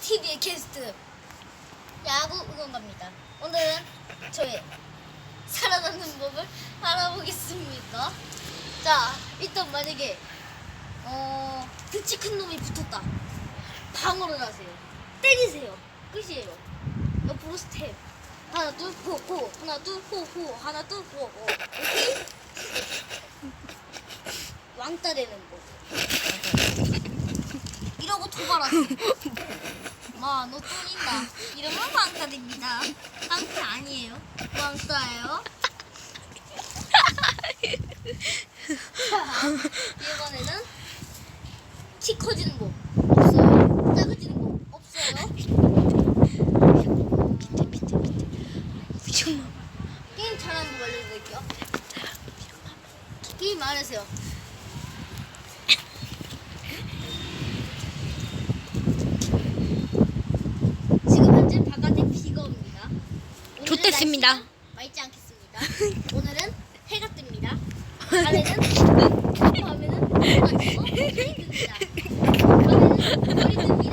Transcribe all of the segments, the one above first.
TV의 게스트 야구 응원가입니다. 오늘은 저의 살아남는 법을 알아보겠습니다. 자, 일단 만약에 어 등치 큰 놈이 붙었다. 방어를 하세요. 때리세요. 끝이에요. 옆으로 스텝. 하나 둘 호호 하나 둘 호호 하나 둘 호호 이렇게 왕따 되는 거. 이러고 도발하세요. 마, 너 뚫린다. 이러면 왕따됩니다. 왕따 아니에요. 왕따예요. 자, 이번에는 키 커지는 거 없어요. 작아지는 거 없어요. 미친놈. 게임 잘하는 거 알려드릴게요. 게임 말하세요. 지금 현재 바깥에 비가 옵니다. 날씨는 맑지 않겠습니다. 오늘은 해가 뜹니다. 밤에는 밤에는 해가 뜨고 해이 뜹니다. 밤에는 별이 뜹니다.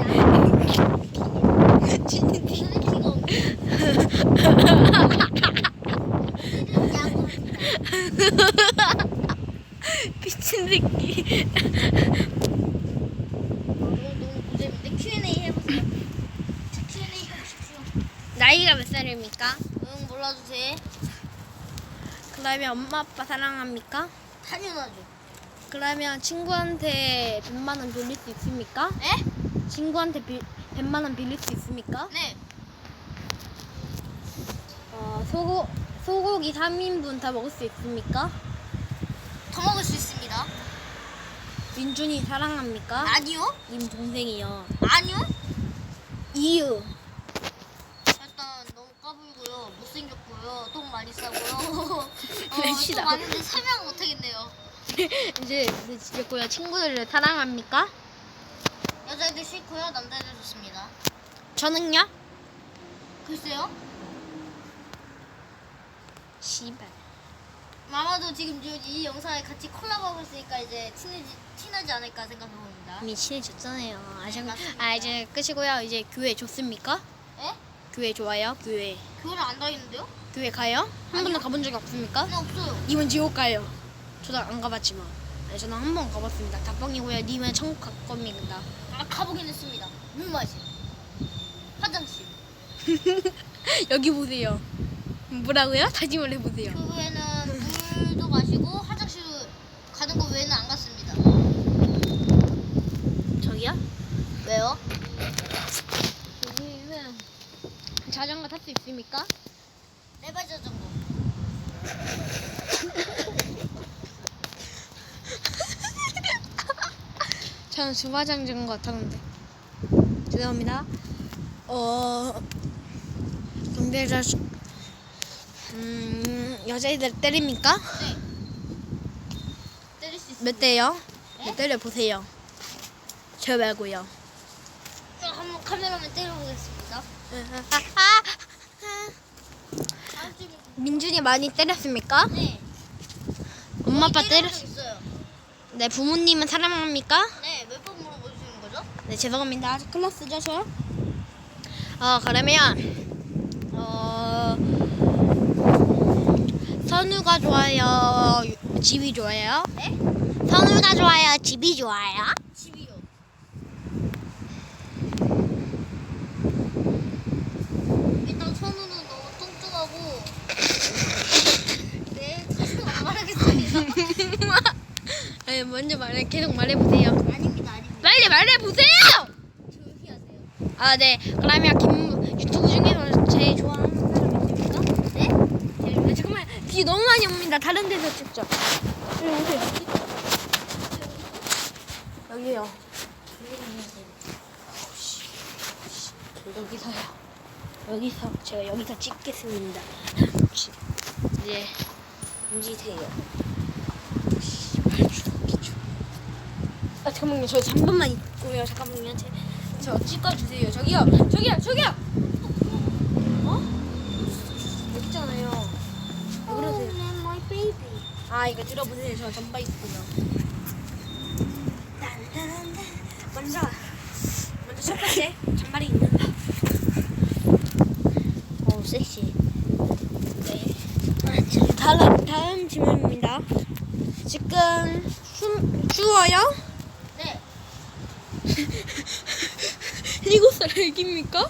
오늘은 비가 옵니다. 오늘은 야구합니다. 미친 새끼. 너무 너무 고재밌는데 Q&A 해보세요. 자, Q&A 해보십시오. 나이가 몇 살입니까? 응 몰라주세요. 그러면 엄마 아빠 사랑합니까? 당연하죠. 그러면 친구한테 100만 원 빌릴 수 있습니까? 에? 친구한테 비, 100만 원 빌릴 수 있습니까? 네. 어, 소고, 소고기 3인분 다 먹을 수 있습니까? 더 먹을 수 있습니다. 민준이 사랑합니까? 아니요? 님 동생이요. 아니요? 이유. 일단 너무 까불고요. 못생겼고요. 똥 많이 싸고요. 어, 네, 또 싫어. 많은데 설명 못하겠네요. 이제 이제 지겠고요. 친구들을 사랑합니까? 여자애들 싫고요. 남자애들 좋습니다. 저는요? 글쎄요. 씨발. 아마도 지금 이- 이 영상에 같이 콜라보하고 있으니까 이제 티내지, 티나지 않을까 생각해 봅니다. 이미 친해졌잖아요. 아, 참, 맞습니다. 아 이제 끝이고요. 이제 교회 좋습니까? 에? 교회 좋아요. 교회. 교회를 안 다니는데요? 교회 가요? 한 번도 가본 적이 없습니까? 네, 없어요. 님은 지옥 가요. 저도 안 가봤지만. 아니, 저는 한 번 가봤습니다. 다뻥이고요. 님은 천국 갈 겁니다. 아, 가보긴 했습니다. 물마실. 화장실. 여기 보세요. 뭐라고요? 다시 말해보세요. 교회는 물도 마시고 화장실 가는 거 외에는 안 갔습니다. 저기요? 왜요? 여기는 자전거 탈 수 있습니까? 네발 자전거. 저는 수바장 자전거 타는데. 죄송합니다. 어, 경대자, 음, 여자애들 때립니까? 네. 때릴 수 있어요. 몇 대요? 네? 네, 때려보세요. 저 말고요. 한번 카메라맨 때려보겠습니다. 민준이 많이 때렸습니까? 네. 엄마 아빠 거의 때렸. 네 부모님은 사랑합니까? 네, 몇 번 물어보시는 거죠? 네 죄송합니다. 클라스죠 저. 어 그러면 어 선우가 좋아요. 집이 좋아요. 네? 선우가 좋아요. 집이 좋아요. 집이요. 일단 선우는 너무 뚱뚱하고 네, 다시는 안 말하겠습니다. 네 먼저 말해 계속 말해보세요. 아닙니다, 아닙니다. 빨리 말해보세요. 조용히 하세요. 아 네 그러면 김 유튜브 중에서 제일 좋아하는 사람 있습니까? 네? 제일 좋아- 잠깐만 비 너무 많이 옵니다. 다른 데서 찍죠. 여기 오세요. 여기요. 여기서요. 여기서 제가 여기서 찍겠습니다. 이제 앉으세요. 잠깐만요. 저 잠깐만 있고요. 잠깐만요. 제, 저 찍어주세요. 저기요. 저기요. 저기요. 어? 여기 있잖아요. 왜 그러세요? my baby. 아 이거 들어보세요. 저 전바 있고요. 먼저 먼저 첫 번째 잔말이 섹시. 네. 다음 다음 질문입니다. 지금 추, 추워요? 네. 일곱 살 애기입니까?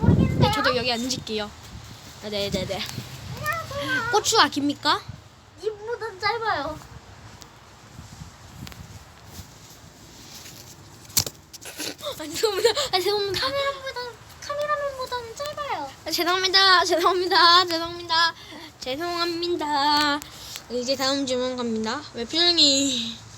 모르겠는데. 네, 저도 여기 앉을게요. 아, 네네네. 고추가 깁니까? 입보단 짧아요. 아, 죄송합니다. 아, 죄송합니다. 카메라보다 카메라맨보다는 짧아요. 아, 죄송합니다. 죄송합니다. 죄송합니다. 죄송합니다. 이제 다음 질문 갑니다. 왜 표정이 네,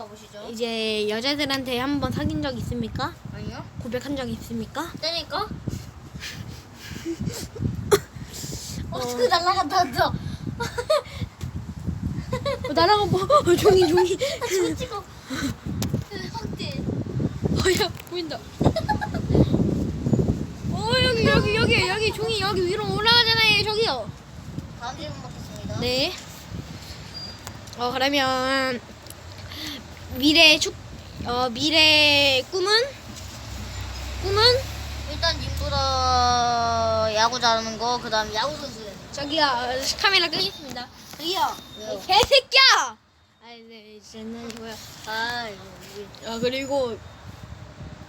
가보시죠. 이제 여자들한테 한번 사귄 적 있습니까? 아니요? 고백한 적 있습니까? 때니까? 어떻게 날라갔다 저. 어, 나라가 뭐 어, 종이 종이. 아, 저거 찍어. 확대. 어야 보인다. 어 여기 여기 여기 여기 종이 여기 위로 올라가잖아요 저기요. 다음 질문 받겠습니다. 네. 어 그러면 미래 축, 어 미래 꿈은 꿈은 일단 님보다 야구 잘하는 거, 그 다음 야구 선수. 저기요 어, 카메라 끄겠습니다. 저기요 왜요? 개새끼야. 아이 네 장난이고요. 아, 이거 우리 어 그리고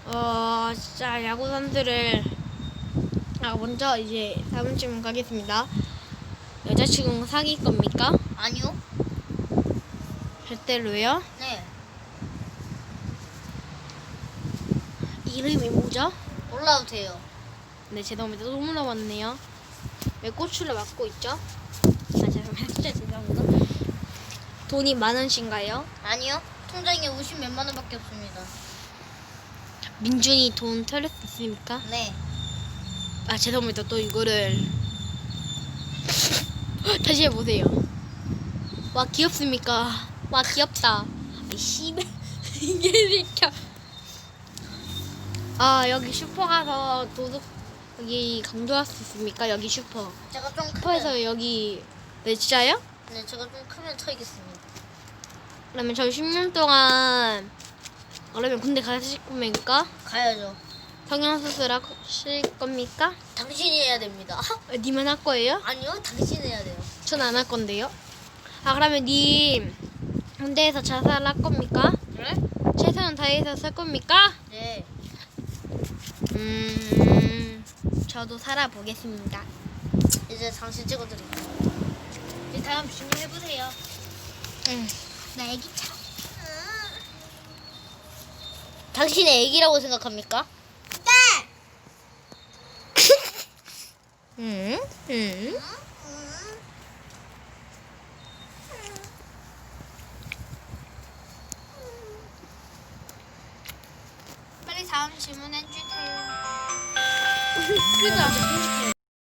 어 진짜 야구 선수를 아 먼저 이제 다음 질문 가겠습니다. 여자친구 사귈 겁니까? 아니요? 절대로요? 네. 이름이 뭐죠? 올라도 돼요. 네 죄송합니다. 또 물어봤네요. 왜 고추를 맡고 있죠? 아 죄송합니다. 진짜 죄송합니다. 돈이 많으신가요? 아니요? 통장에 50 몇만 원밖에 없습니다. 민준이 돈수 있습니까? 네. 아 죄송합니다. 또 이거를 다시 해보세요. 와 귀엽습니까? 와 귀엽다. 이 씨발 이게 새끼야. 아 여기 슈퍼 가서 도둑 여기 강조할 수 있습니까? 여기 슈퍼. 제가 좀 크면, 슈퍼에서 여기 네 진짜요? 네, 제가 좀 크면 털겠습니다. 그러면 저 10년 동안 그러면 군대 가실 겁니까? 가야죠. 성형수술 하실 겁니까? 당신이 해야 됩니다. 아, 님은 할 거예요? 아니요, 당신 해야 돼요. 전 안 할 건데요. 아 그러면 님 군대에서 자살할 겁니까? 그래? 최선을 다해서 살 겁니까? 네. 음 저도 살아보겠습니다. 이제 당신 찍어드릴게요. 이제 다음 질문 해보세요. 응. 나 애기 참. 당신의 애기라고 생각합니까? 네. 빨리 다음 질문 해주세요. 끄자.